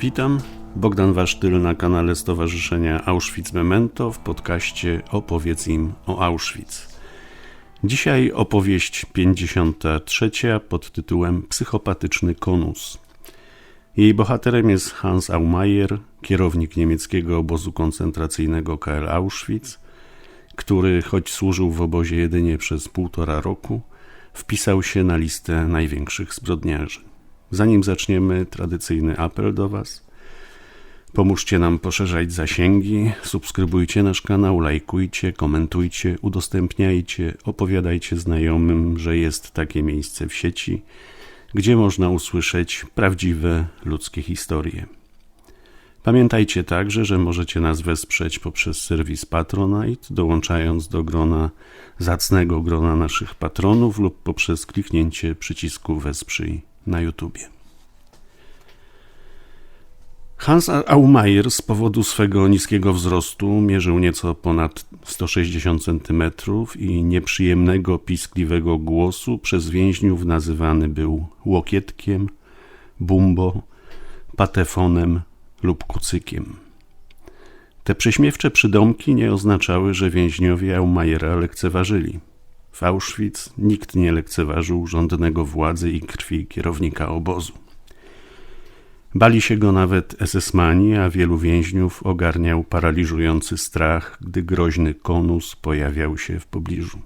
Witam, Bogdan Wasztyl na kanale Stowarzyszenia Auschwitz Memento w podcaście Opowiedz im o Auschwitz. Dzisiaj opowieść 53 pod tytułem Psychopatyczny konus. Jej bohaterem jest Hans Aumayer, kierownik niemieckiego obozu koncentracyjnego KL Auschwitz, który, choć służył w obozie jedynie przez półtora roku, wpisał się na listę największych zbrodniarzy. Zanim zaczniemy, tradycyjny apel do Was. Pomóżcie nam poszerzać zasięgi, subskrybujcie nasz kanał, lajkujcie, komentujcie, udostępniajcie, opowiadajcie znajomym, że jest takie miejsce w sieci, gdzie można usłyszeć prawdziwe ludzkie historie. Pamiętajcie także, że możecie nas wesprzeć poprzez serwis Patronite, dołączając do grona zacnego grona naszych patronów lub poprzez kliknięcie przycisku Wesprzyj na YouTubie. Hans Aumayer z powodu swego niskiego wzrostu mierzył nieco ponad 160 cm i nieprzyjemnego, piskliwego głosu przez więźniów nazywany był łokietkiem, bumbo, patefonem lub kucykiem. Te prześmiewcze przydomki nie oznaczały, że więźniowie Aumayera lekceważyli. W Auschwitz nikt nie lekceważył rządnego władzy i krwi kierownika obozu. Bali się go nawet SS-mani, a wielu więźniów ogarniał paraliżujący strach, gdy groźny konus pojawiał się w pobliżu.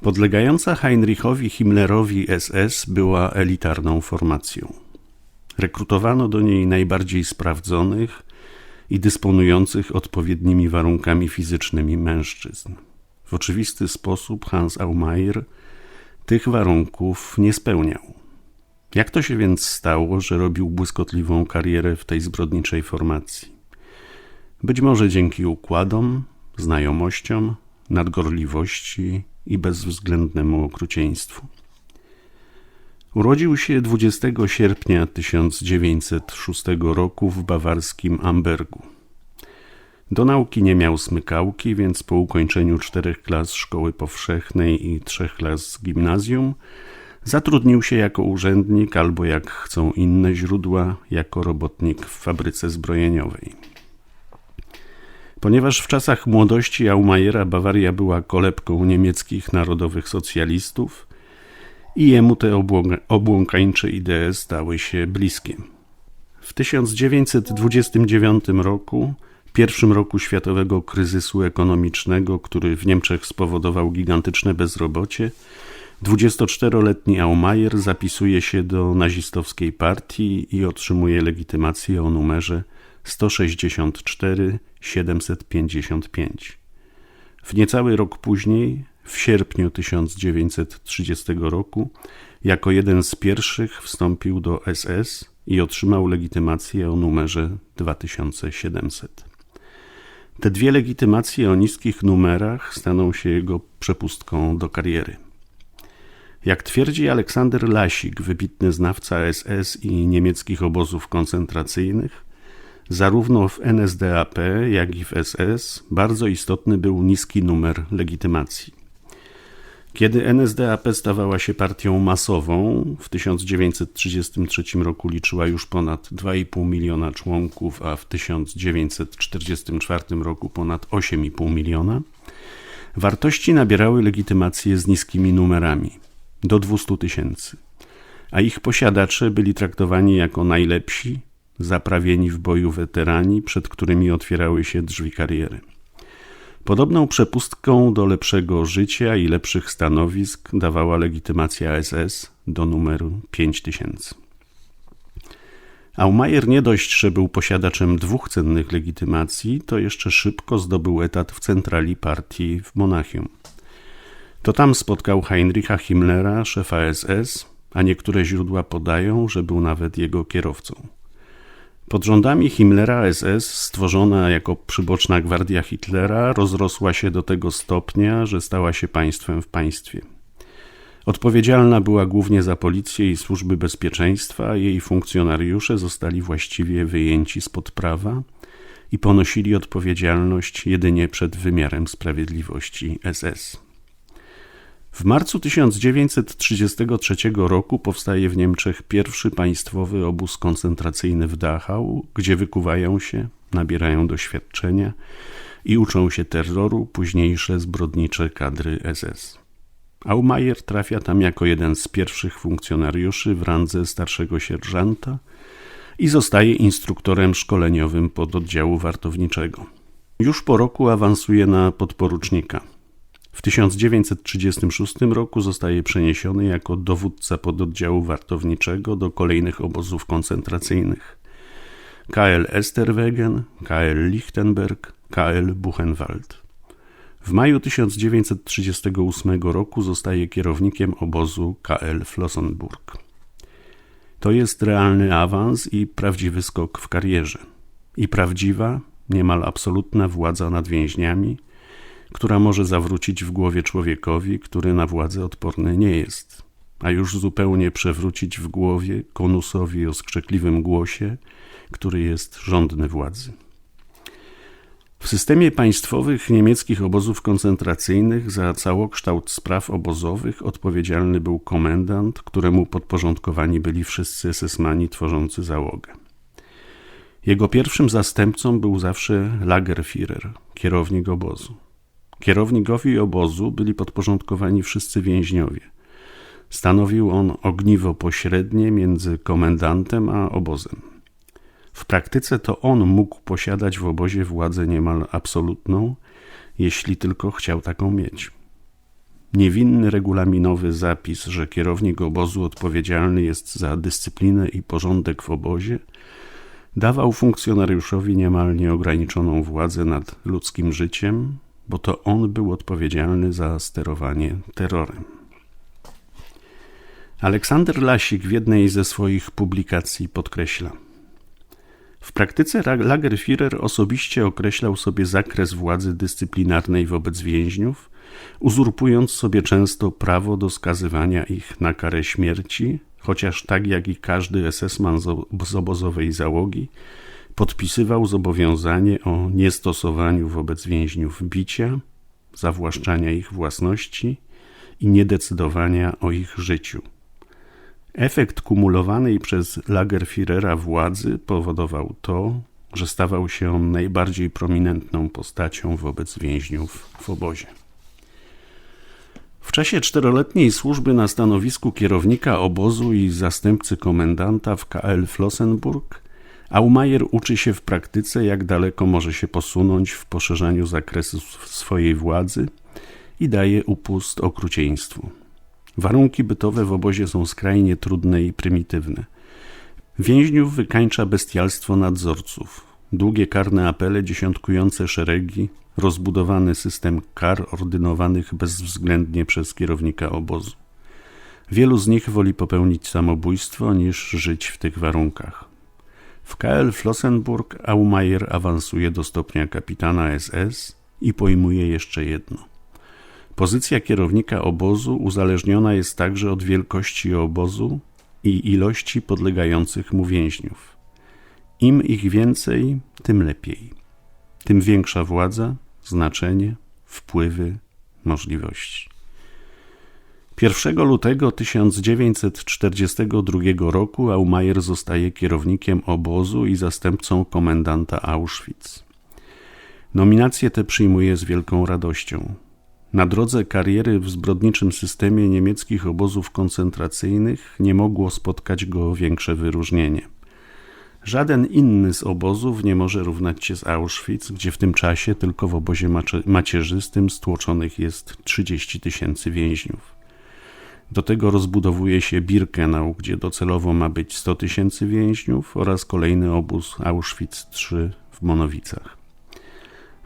Podlegająca Heinrichowi Himmlerowi SS była elitarną formacją. Rekrutowano do niej najbardziej sprawdzonych i dysponujących odpowiednimi warunkami fizycznymi mężczyzn. W oczywisty sposób Hans Aumayer tych warunków nie spełniał. Jak to się więc stało, że robił błyskotliwą karierę w tej zbrodniczej formacji? Być może dzięki układom, znajomościom, nadgorliwości i bezwzględnemu okrucieństwu. Urodził się 20 sierpnia 1906 roku w bawarskim Ambergu. Do nauki nie miał smykałki, więc po ukończeniu czterech klas szkoły powszechnej i trzech klas gimnazjum zatrudnił się jako urzędnik albo, jak chcą inne źródła, jako robotnik w fabryce zbrojeniowej. Ponieważ w czasach młodości Aumajera Bawaria była kolebką niemieckich narodowych socjalistów i jemu te obłąkańcze idee stały się bliskie. W 1929 roku pierwszym roku światowego kryzysu ekonomicznego, który w Niemczech spowodował gigantyczne bezrobocie, 24-letni Aumayer zapisuje się do nazistowskiej partii i otrzymuje legitymację o numerze 164 755. W niecały rok później, w sierpniu 1930 roku, jako jeden z pierwszych wstąpił do SS i otrzymał legitymację o numerze 2700. Te dwie legitymacje o niskich numerach staną się jego przepustką do kariery. Jak twierdzi Aleksander Lasik, wybitny znawca SS i niemieckich obozów koncentracyjnych, zarówno w NSDAP, jak i w SS bardzo istotny był niski numer legitymacji. Kiedy NSDAP stawała się partią masową, w 1933 roku liczyła już ponad 2,5 miliona członków, a w 1944 roku ponad 8,5 miliona, wartości nabierały legitymacje z niskimi numerami do 200 tysięcy, a ich posiadacze byli traktowani jako najlepsi, zaprawieni w boju weterani, przed którymi otwierały się drzwi kariery. Podobną przepustką do lepszego życia i lepszych stanowisk dawała legitymacja SS do numeru 5000. Aumayer nie dość, że był posiadaczem dwóch cennych legitymacji, to jeszcze szybko zdobył etat w centrali partii w Monachium. To tam spotkał Heinricha Himmlera, szefa SS, a niektóre źródła podają, że był nawet jego kierowcą. Pod rządami Himmlera SS, stworzona jako przyboczna gwardia Hitlera, rozrosła się do tego stopnia, że stała się państwem w państwie. Odpowiedzialna była głównie za policję i służby bezpieczeństwa, jej funkcjonariusze zostali właściwie wyjęci spod prawa i ponosili odpowiedzialność jedynie przed wymiarem sprawiedliwości SS. W marcu 1933 roku powstaje w Niemczech pierwszy państwowy obóz koncentracyjny w Dachau, gdzie wykuwają się, nabierają doświadczenia i uczą się terroru późniejsze zbrodnicze kadry SS. Aumayer trafia tam jako jeden z pierwszych funkcjonariuszy w randze starszego sierżanta i zostaje instruktorem szkoleniowym pododdziału wartowniczego. Już po roku awansuje na podporucznika. W 1936 roku zostaje przeniesiony jako dowódca pododdziału wartowniczego do kolejnych obozów koncentracyjnych. KL Esterwegen, KL Lichtenberg, KL Buchenwald. W maju 1938 roku zostaje kierownikiem obozu KL Flossenburg. To jest realny awans i prawdziwy skok w karierze. I prawdziwa, niemal absolutna władza nad więźniami, która może zawrócić w głowie człowiekowi, który na władzę odporny nie jest, a już zupełnie przewrócić w głowie konusowi o skrzekliwym głosie, który jest żądny władzy. W systemie państwowych niemieckich obozów koncentracyjnych za całokształt spraw obozowych odpowiedzialny był komendant, któremu podporządkowani byli wszyscy esesmani tworzący załogę. Jego pierwszym zastępcą był zawsze Lagerführer, kierownik obozu. Kierownikowi obozu byli podporządkowani wszyscy więźniowie. Stanowił on ogniwo pośrednie między komendantem a obozem. W praktyce to on mógł posiadać w obozie władzę niemal absolutną, jeśli tylko chciał taką mieć. Niewinny regulaminowy zapis, że kierownik obozu odpowiedzialny jest za dyscyplinę i porządek w obozie, dawał funkcjonariuszowi niemal nieograniczoną władzę nad ludzkim życiem, bo to on był odpowiedzialny za sterowanie terrorem. Aleksander Lasik w jednej ze swoich publikacji podkreśla – w praktyce Lagerführer osobiście określał sobie zakres władzy dyscyplinarnej wobec więźniów, uzurpując sobie często prawo do skazywania ich na karę śmierci, chociaż tak jak i każdy SS-man z obozowej załogi, podpisywał zobowiązanie o niestosowaniu wobec więźniów bicia, zawłaszczania ich własności i niedecydowania o ich życiu. Efekt kumulowanej przez Lagerführera władzy powodował to, że stawał się on najbardziej prominentną postacią wobec więźniów w obozie. W czasie czteroletniej służby na stanowisku kierownika obozu i zastępcy komendanta w KL Flossenburg, Aumayer uczy się w praktyce, jak daleko może się posunąć w poszerzaniu zakresu swojej władzy i daje upust okrucieństwu. Warunki bytowe w obozie są skrajnie trudne i prymitywne. Więźniów wykańcza bestialstwo nadzorców, długie karne apele dziesiątkujące szeregi, rozbudowany system kar ordynowanych bezwzględnie przez kierownika obozu. Wielu z nich woli popełnić samobójstwo niż żyć w tych warunkach. W KL Flossenburg Aumayer awansuje do stopnia kapitana SS i pojmuje jeszcze jedno – Pozycja kierownika obozu uzależniona jest także od wielkości obozu i ilości podlegających mu więźniów. Im ich więcej, tym lepiej. Tym większa władza, znaczenie, wpływy, możliwości. 1 lutego 1942 roku Aumayer zostaje kierownikiem obozu i zastępcą komendanta Auschwitz. Nominację tę przyjmuje z wielką radością. Na drodze kariery w zbrodniczym systemie niemieckich obozów koncentracyjnych nie mogło spotkać go większe wyróżnienie. Żaden inny z obozów nie może równać się z Auschwitz, gdzie w tym czasie tylko w obozie macierzystym stłoczonych jest 30 tysięcy więźniów. Do tego rozbudowuje się Birkenau, gdzie docelowo ma być 100 tysięcy więźniów oraz kolejny obóz Auschwitz III w Monowicach.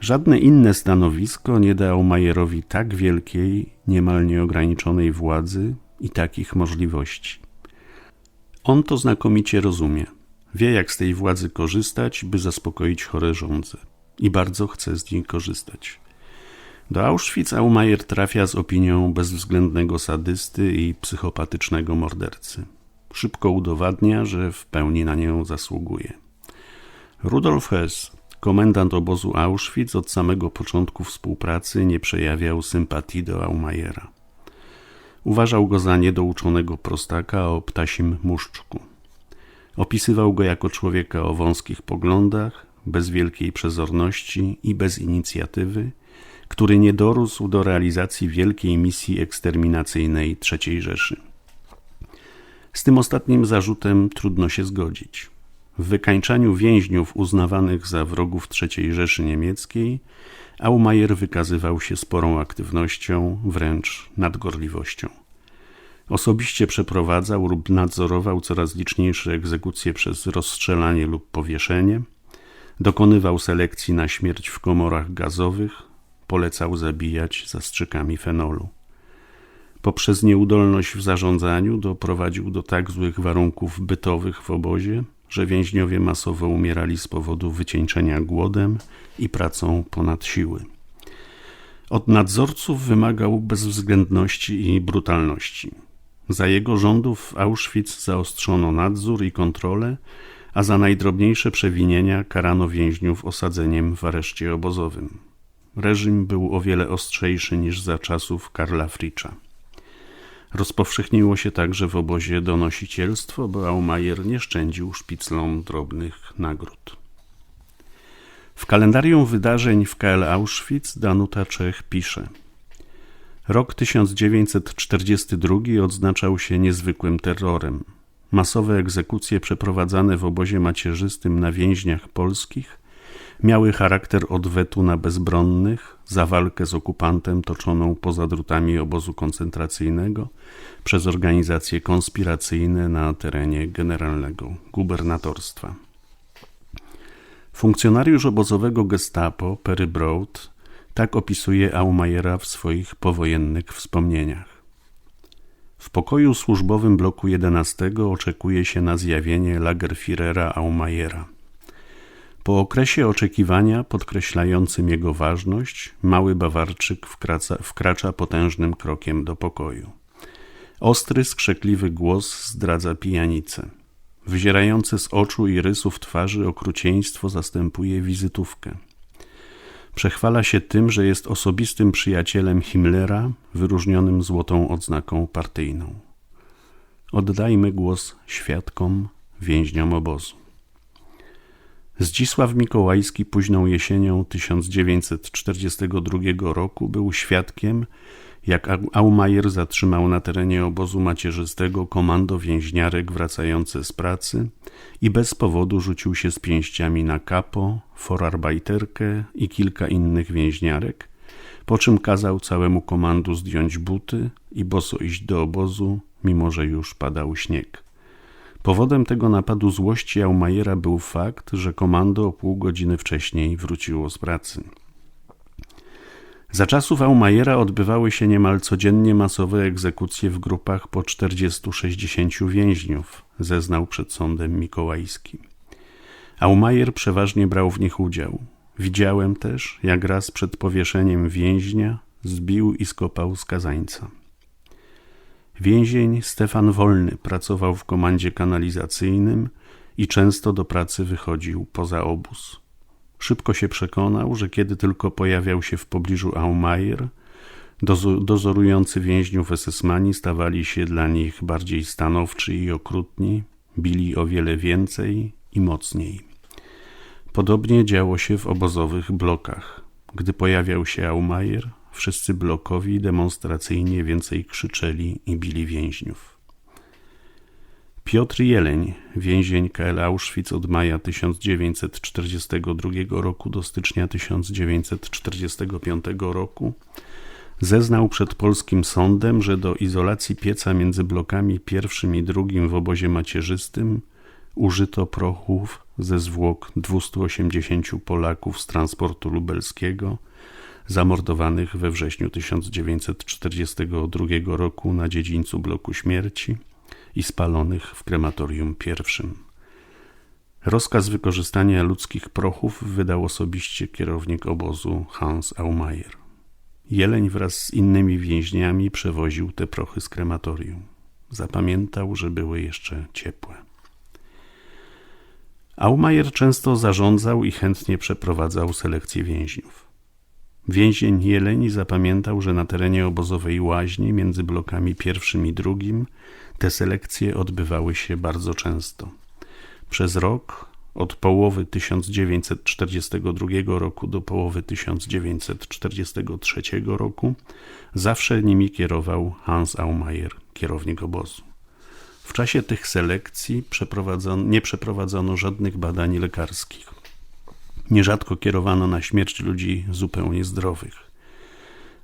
Żadne inne stanowisko nie dało Majerowi tak wielkiej, niemal nieograniczonej władzy i takich możliwości. On to znakomicie rozumie. Wie, jak z tej władzy korzystać, by zaspokoić chore żądze. I bardzo chce z niej korzystać. Do Auschwitz Aumajer trafia z opinią bezwzględnego sadysty i psychopatycznego mordercy. Szybko udowadnia, że w pełni na nią zasługuje. Rudolf Hess, Komendant obozu Auschwitz od samego początku współpracy nie przejawiał sympatii do Aumayera. Uważał go za niedouczonego prostaka o ptasim muszczku. Opisywał go jako człowieka o wąskich poglądach, bez wielkiej przezorności i bez inicjatywy, który nie dorósł do realizacji wielkiej misji eksterminacyjnej III Rzeszy. Z tym ostatnim zarzutem trudno się zgodzić. W wykańczaniu więźniów uznawanych za wrogów III Rzeszy Niemieckiej Aumajer wykazywał się sporą aktywnością, wręcz nadgorliwością. Osobiście przeprowadzał lub nadzorował coraz liczniejsze egzekucje przez rozstrzelanie lub powieszenie, dokonywał selekcji na śmierć w komorach gazowych, polecał zabijać zastrzykami fenolu. Poprzez nieudolność w zarządzaniu doprowadził do tak złych warunków bytowych w obozie, że więźniowie masowo umierali z powodu wycieńczenia głodem i pracą ponad siły. Od nadzorców wymagał bezwzględności i brutalności. Za jego rządów w Auschwitz zaostrzono nadzór i kontrolę, a za najdrobniejsze przewinienia karano więźniów osadzeniem w areszcie obozowym. Reżim był o wiele ostrzejszy niż za czasów Karla Fricza. Rozpowszechniło się także w obozie donosicielstwo, bo Aumajer nie szczędził szpiclom drobnych nagród. W kalendarium wydarzeń w KL Auschwitz Danuta Czech pisze Rok 1942 odznaczał się niezwykłym terrorem. Masowe egzekucje przeprowadzane w obozie macierzystym na więźniach polskich miały charakter odwetu na bezbronnych za walkę z okupantem toczoną poza drutami obozu koncentracyjnego przez organizacje konspiracyjne na terenie generalnego gubernatorstwa. Funkcjonariusz obozowego gestapo Perry Broad tak opisuje Aumajera w swoich powojennych wspomnieniach. W pokoju służbowym bloku 11 oczekuje się na zjawienie Lagerführera Aumajera. Po okresie oczekiwania podkreślającym jego ważność, mały Bawarczyk wkraca, wkracza potężnym krokiem do pokoju. Ostry, skrzekliwy głos zdradza pijanicę. Wyzierające z oczu i rysów twarzy okrucieństwo zastępuje wizytówkę. Przechwala się tym, że jest osobistym przyjacielem Himmlera, wyróżnionym złotą odznaką partyjną. Oddajmy głos świadkom, więźniom obozu. Zdzisław Mikołajski późną jesienią 1942 roku był świadkiem, jak Aumajer zatrzymał na terenie obozu macierzystego komando więźniarek wracające z pracy i bez powodu rzucił się z pięściami na kapo, forarbajterkę i kilka innych więźniarek, po czym kazał całemu komandu zdjąć buty i boso iść do obozu, mimo że już padał śnieg. Powodem tego napadu złości Aumajera był fakt, że komando pół godziny wcześniej wróciło z pracy. Za czasów Aumajera odbywały się niemal codziennie masowe egzekucje w grupach po 40-60 więźniów, zeznał przed sądem mikołajskim. Aumajer przeważnie brał w nich udział. Widziałem też, jak raz przed powieszeniem więźnia zbił i skopał skazańca. Więzień Stefan Wolny pracował w komandzie kanalizacyjnym i często do pracy wychodził poza obóz. Szybko się przekonał, że kiedy tylko pojawiał się w pobliżu Aumajer, dozorujący więźniów SS-mani stawali się dla nich bardziej stanowczy i okrutni, bili o wiele więcej i mocniej. Podobnie działo się w obozowych blokach. Gdy pojawiał się Aumajer, Wszyscy blokowi demonstracyjnie więcej krzyczeli i bili więźniów. Piotr Jeleń, więzień KL Auschwitz od maja 1942 roku do stycznia 1945 roku, zeznał przed polskim sądem, że do izolacji pieca między blokami pierwszym i drugim w obozie macierzystym użyto prochów ze zwłok 280 Polaków z transportu lubelskiego – zamordowanych we wrześniu 1942 roku na dziedzińcu bloku śmierci i spalonych w krematorium pierwszym. Rozkaz wykorzystania ludzkich prochów wydał osobiście kierownik obozu Hans Aumayer. Jeleń wraz z innymi więźniami przewoził te prochy z krematorium. Zapamiętał, że były jeszcze ciepłe. Aumayer często zarządzał i chętnie przeprowadzał selekcję więźniów. Więzień Jeleni zapamiętał, że na terenie obozowej łaźni między blokami pierwszym i drugim te selekcje odbywały się bardzo często. Przez rok, od połowy 1942 roku do połowy 1943 roku, zawsze nimi kierował Hans Aumayer, kierownik obozu. W czasie tych selekcji nie przeprowadzono żadnych badań lekarskich. Nierzadko kierowano na śmierć ludzi zupełnie zdrowych.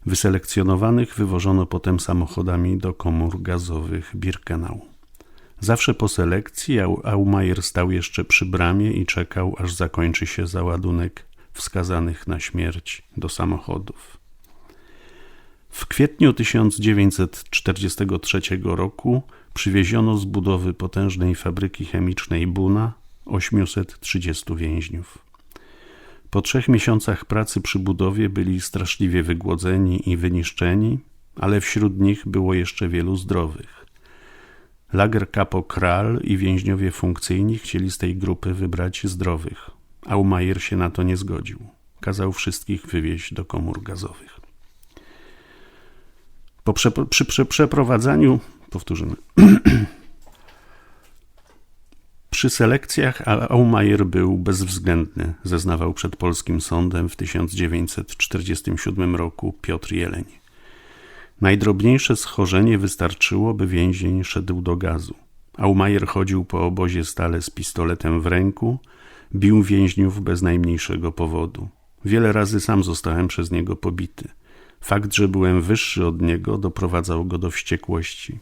Wyselekcjonowanych wywożono potem samochodami do komór gazowych Birkenau. Zawsze po selekcji Aumajer stał jeszcze przy bramie i czekał, aż zakończy się załadunek wskazanych na śmierć do samochodów. W kwietniu 1943 roku przywieziono z budowy potężnej fabryki chemicznej Buna 830 więźniów. Po trzech miesiącach pracy przy budowie byli straszliwie wygłodzeni i wyniszczeni, ale wśród nich było jeszcze wielu zdrowych. Lager Capo Kral i więźniowie funkcyjni chcieli z tej grupy wybrać zdrowych. Aumajer się na to nie zgodził. Kazał wszystkich wywieźć do komór gazowych. Po prze, przy, przy przeprowadzaniu, powtórzymy, przy selekcjach Aumajer był bezwzględny, zeznawał przed polskim sądem w 1947 roku Piotr Jeleń. Najdrobniejsze schorzenie wystarczyło, by więzień szedł do gazu. Aumajer chodził po obozie stale z pistoletem w ręku, bił więźniów bez najmniejszego powodu. Wiele razy sam zostałem przez niego pobity. Fakt, że byłem wyższy od niego, doprowadzał go do wściekłości.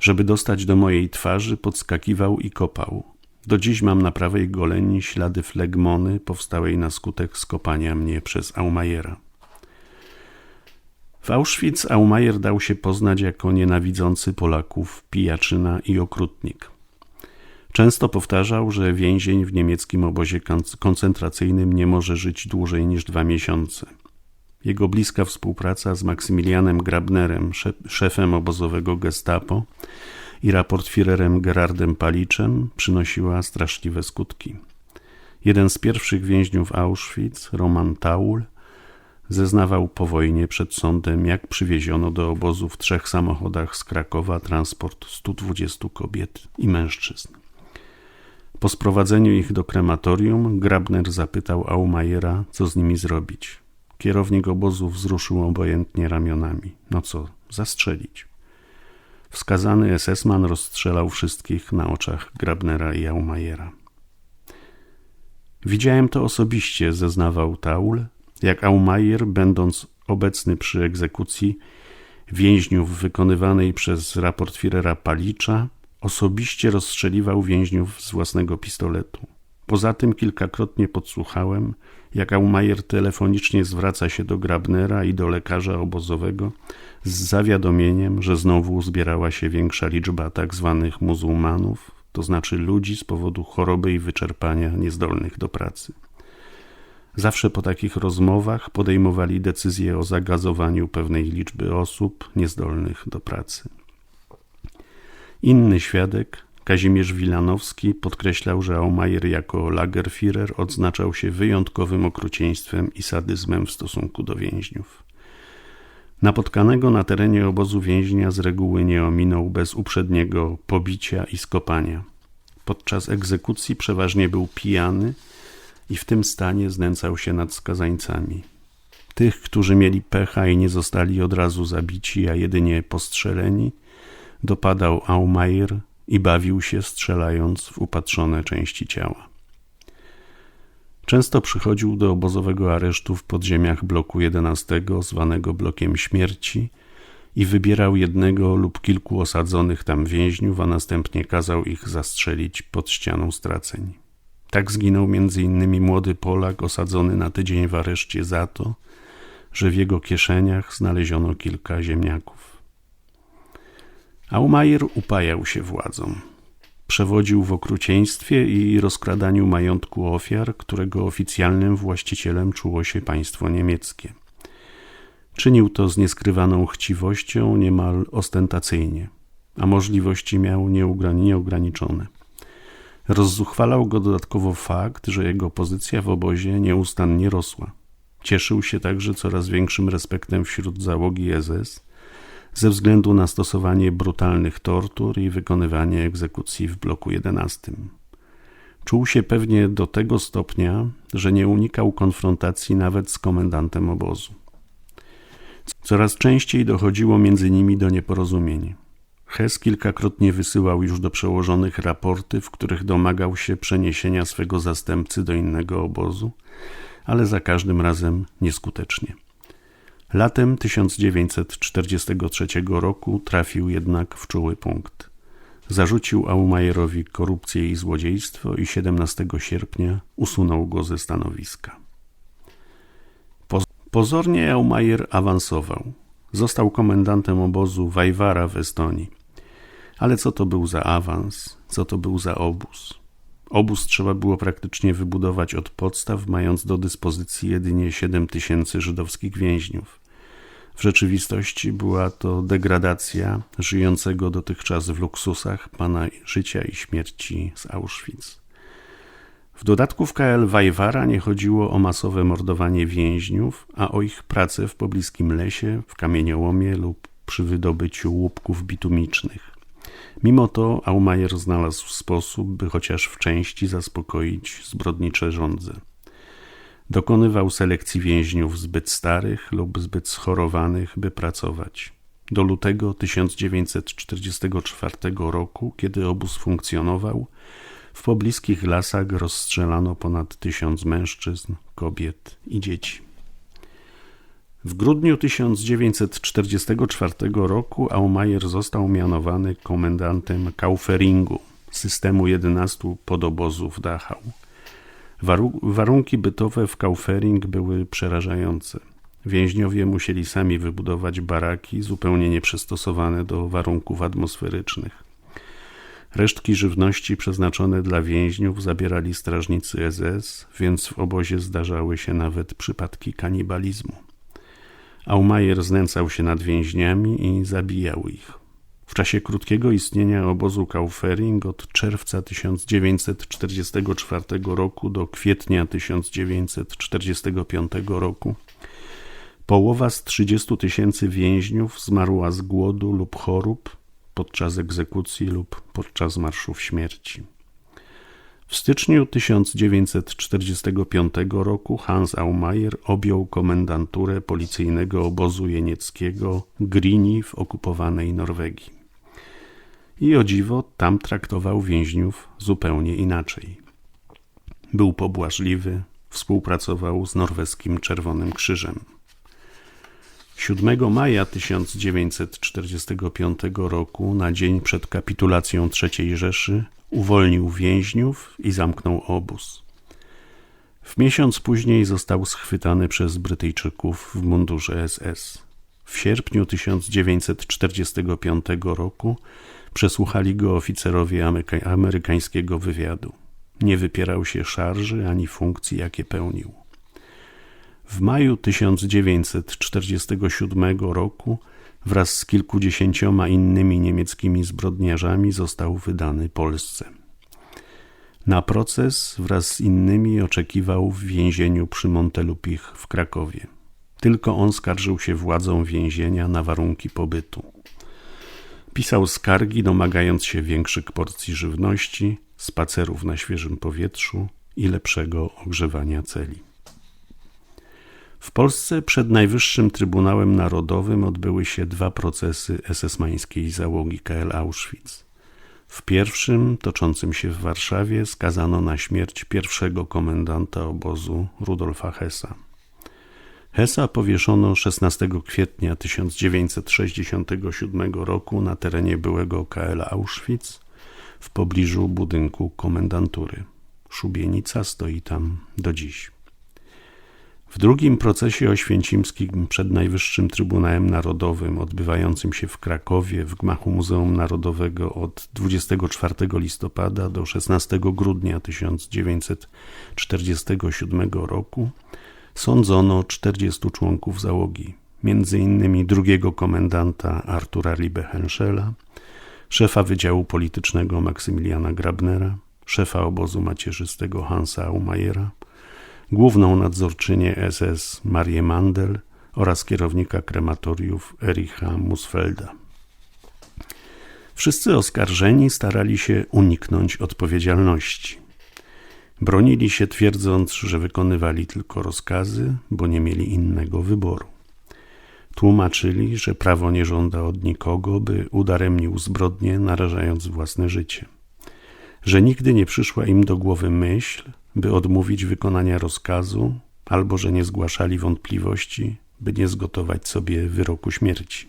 Żeby dostać do mojej twarzy, podskakiwał i kopał. Do dziś mam na prawej goleni ślady flegmony powstałej na skutek skopania mnie przez Aumajera. W Auschwitz Aumajer dał się poznać jako nienawidzący Polaków, pijaczyna i okrutnik. Często powtarzał, że więzień w niemieckim obozie koncentracyjnym nie może żyć dłużej niż dwa miesiące. Jego bliska współpraca z Maksymilianem Grabnerem, szefem obozowego gestapo i raportfirerem Gerardem Paliczem przynosiła straszliwe skutki. Jeden z pierwszych więźniów Auschwitz, Roman Taul, zeznawał po wojnie przed sądem, jak przywieziono do obozu w trzech samochodach z Krakowa transport 120 kobiet i mężczyzn. Po sprowadzeniu ich do krematorium, Grabner zapytał Aumajera, co z nimi zrobić. Kierownik obozu wzruszył obojętnie ramionami. No co, zastrzelić. Wskazany SS-man rozstrzelał wszystkich na oczach Grabnera i Aumajera. Widziałem to osobiście, zeznawał Taul, jak Aumajer, będąc obecny przy egzekucji więźniów wykonywanej przez raport Führera Palicza, osobiście rozstrzeliwał więźniów z własnego pistoletu. Poza tym kilkakrotnie podsłuchałem, jak Aumajer telefonicznie zwraca się do Grabnera i do lekarza obozowego z zawiadomieniem, że znowu zbierała się większa liczba tak zwanych muzułmanów, to znaczy ludzi z powodu choroby i wyczerpania niezdolnych do pracy. Zawsze po takich rozmowach podejmowali decyzję o zagazowaniu pewnej liczby osób niezdolnych do pracy. Inny świadek, Kazimierz Wilanowski podkreślał, że Aumajer jako Lagerführer odznaczał się wyjątkowym okrucieństwem i sadyzmem w stosunku do więźniów. Napotkanego na terenie obozu więźnia z reguły nie ominął bez uprzedniego pobicia i skopania. Podczas egzekucji przeważnie był pijany i w tym stanie znęcał się nad skazańcami. Tych, którzy mieli pecha i nie zostali od razu zabici, a jedynie postrzeleni, dopadał Aumajer i bawił się strzelając w upatrzone części ciała. Często przychodził do obozowego aresztu w podziemiach bloku 11, zwanego blokiem śmierci, i wybierał jednego lub kilku osadzonych tam więźniów, a następnie kazał ich zastrzelić pod ścianą straceń. Tak zginął innymi młody Polak osadzony na tydzień w areszcie za to, że w jego kieszeniach znaleziono kilka ziemniaków. Aumajer upajał się władzą. Przewodził w okrucieństwie i rozkradaniu majątku ofiar, którego oficjalnym właścicielem czuło się państwo niemieckie. Czynił to z nieskrywaną chciwością, niemal ostentacyjnie, a możliwości miał nieograniczone. Rozzuchwalał go dodatkowo fakt, że jego pozycja w obozie nieustannie rosła. Cieszył się także coraz większym respektem wśród załogi SS ze względu na stosowanie brutalnych tortur i wykonywanie egzekucji w bloku 11. Czuł się pewnie do tego stopnia, że nie unikał konfrontacji nawet z komendantem obozu. Coraz częściej dochodziło między nimi do nieporozumień. Hess kilkakrotnie wysyłał już do przełożonych raporty, w których domagał się przeniesienia swego zastępcy do innego obozu, ale za każdym razem nieskutecznie. Latem 1943 roku trafił jednak w czuły punkt. Zarzucił Aumajerowi korupcję i złodziejstwo i 17 sierpnia usunął go ze stanowiska. Pozornie Aumajer awansował. Został komendantem obozu Wajwara w Estonii. Ale co to był za awans? Co to był za obóz? Obóz trzeba było praktycznie wybudować od podstaw, mając do dyspozycji jedynie 7 tysięcy żydowskich więźniów. W rzeczywistości była to degradacja żyjącego dotychczas w luksusach pana życia i śmierci z Auschwitz. W dodatku w KL Wajwara nie chodziło o masowe mordowanie więźniów, a o ich pracę w pobliskim lesie, w kamieniołomie lub przy wydobyciu łupków bitumicznych. Mimo to Aumajer znalazł sposób, by chociaż w części zaspokoić zbrodnicze żądze. Dokonywał selekcji więźniów zbyt starych lub zbyt schorowanych, by pracować. Do lutego 1944 roku, kiedy obóz funkcjonował, w pobliskich lasach rozstrzelano ponad tysiąc mężczyzn, kobiet i dzieci. W grudniu 1944 roku Aumajer został mianowany komendantem Kauferingu, systemu 11 podobozów Dachau. Warunki bytowe w Kaufering były przerażające. Więźniowie musieli sami wybudować baraki zupełnie nieprzystosowane do warunków atmosferycznych. Resztki żywności przeznaczone dla więźniów zabierali strażnicy SS, więc w obozie zdarzały się nawet przypadki kanibalizmu. Aumajer znęcał się nad więźniami i zabijał ich. W czasie krótkiego istnienia obozu Kaufering od czerwca 1944 roku do kwietnia 1945 roku połowa z 30 tysięcy więźniów zmarła z głodu lub chorób podczas egzekucji lub podczas marszów śmierci. W styczniu 1945 roku Hans Aumajer objął komendanturę policyjnego obozu jenieckiego Grini w okupowanej Norwegii. I o dziwo tam traktował więźniów zupełnie inaczej. Był pobłażliwy, współpracował z norweskim Czerwonym Krzyżem. 7 maja 1945 roku, na dzień przed kapitulacją III Rzeszy, uwolnił więźniów i zamknął obóz. W miesiąc później został schwytany przez Brytyjczyków w mundurze SS. W sierpniu 1945 roku przesłuchali go oficerowie amerykańskiego wywiadu. Nie wypierał się szarży ani funkcji, jakie pełnił. W maju 1947 roku wraz z kilkudziesięcioma innymi niemieckimi zbrodniarzami został wydany Polsce. Na proces wraz z innymi oczekiwał w więzieniu przy Montelupich w Krakowie. Tylko on skarżył się władzom więzienia na warunki pobytu. Pisał skargi domagając się większych porcji żywności, spacerów na świeżym powietrzu i lepszego ogrzewania celi. W Polsce przed Najwyższym Trybunałem Narodowym odbyły się dwa procesy esesmańskiej załogi KL Auschwitz. W pierwszym, toczącym się w Warszawie, skazano na śmierć pierwszego komendanta obozu Rudolfa Hessa. Hessa powieszono 16 kwietnia 1967 roku na terenie byłego KL Auschwitz w pobliżu budynku komendantury. Szubienica stoi tam do dziś. W drugim procesie oświęcimskim przed Najwyższym Trybunałem Narodowym, odbywającym się w Krakowie w gmachu Muzeum Narodowego od 24 listopada do 16 grudnia 1947 roku, sądzono 40 członków załogi, innymi drugiego komendanta Artura Libehenschela, szefa Wydziału Politycznego Maksymiliana Grabnera, szefa obozu macierzystego Hansa Aumajera, główną nadzorczynię SS Marię Mandel oraz kierownika krematoriów Ericha Musfelda. Wszyscy oskarżeni starali się uniknąć odpowiedzialności. Bronili się twierdząc, że wykonywali tylko rozkazy, bo nie mieli innego wyboru. Tłumaczyli, że prawo nie żąda od nikogo, by udaremnił zbrodnie, narażając własne życie. Że nigdy nie przyszła im do głowy myśl, by odmówić wykonania rozkazu, albo że nie zgłaszali wątpliwości, by nie zgotować sobie wyroku śmierci.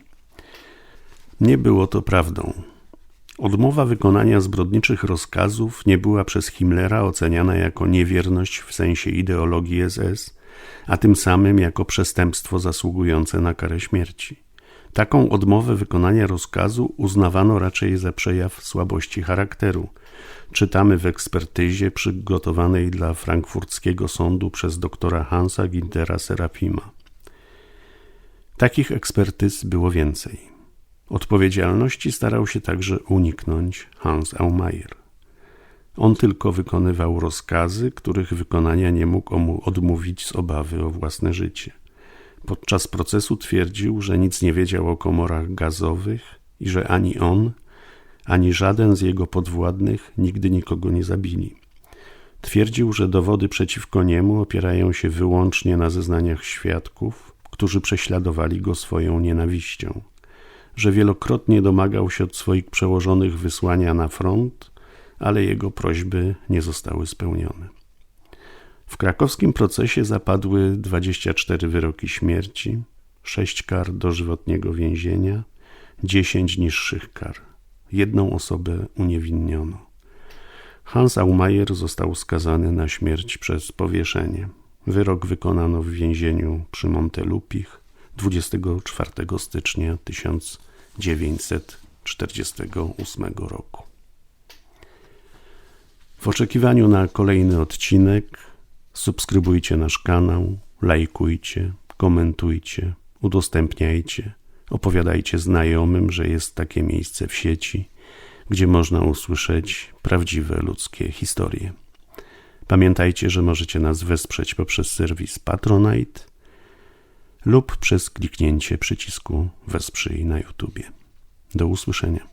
Nie było to prawdą. Odmowa wykonania zbrodniczych rozkazów nie była przez Himmlera oceniana jako niewierność w sensie ideologii SS, a tym samym jako przestępstwo zasługujące na karę śmierci. Taką odmowę wykonania rozkazu uznawano raczej za przejaw słabości charakteru. Czytamy w ekspertyzie przygotowanej dla frankfurckiego sądu przez doktora Hansa Gintera Serafima. Takich ekspertyz było więcej. Odpowiedzialności starał się także uniknąć Hans Aumayer. On tylko wykonywał rozkazy, których wykonania nie mógł mu odmówić z obawy o własne życie. Podczas procesu twierdził, że nic nie wiedział o komorach gazowych i że ani on, ani żaden z jego podwładnych nigdy nikogo nie zabili. Twierdził, że dowody przeciwko niemu opierają się wyłącznie na zeznaniach świadków, którzy prześladowali go swoją nienawiścią że wielokrotnie domagał się od swoich przełożonych wysłania na front, ale jego prośby nie zostały spełnione. W krakowskim procesie zapadły 24 wyroki śmierci, 6 kar dożywotniego więzienia, 10 niższych kar. Jedną osobę uniewinniono. Hans Aumayer został skazany na śmierć przez powieszenie. Wyrok wykonano w więzieniu przy Montelupich 24 stycznia 1000 1948 roku. W oczekiwaniu na kolejny odcinek subskrybujcie nasz kanał, lajkujcie, komentujcie, udostępniajcie, opowiadajcie znajomym, że jest takie miejsce w sieci, gdzie można usłyszeć prawdziwe ludzkie historie. Pamiętajcie, że możecie nas wesprzeć poprzez serwis Patronite – lub przez kliknięcie przycisku Wesprzyj na YouTubie. Do usłyszenia.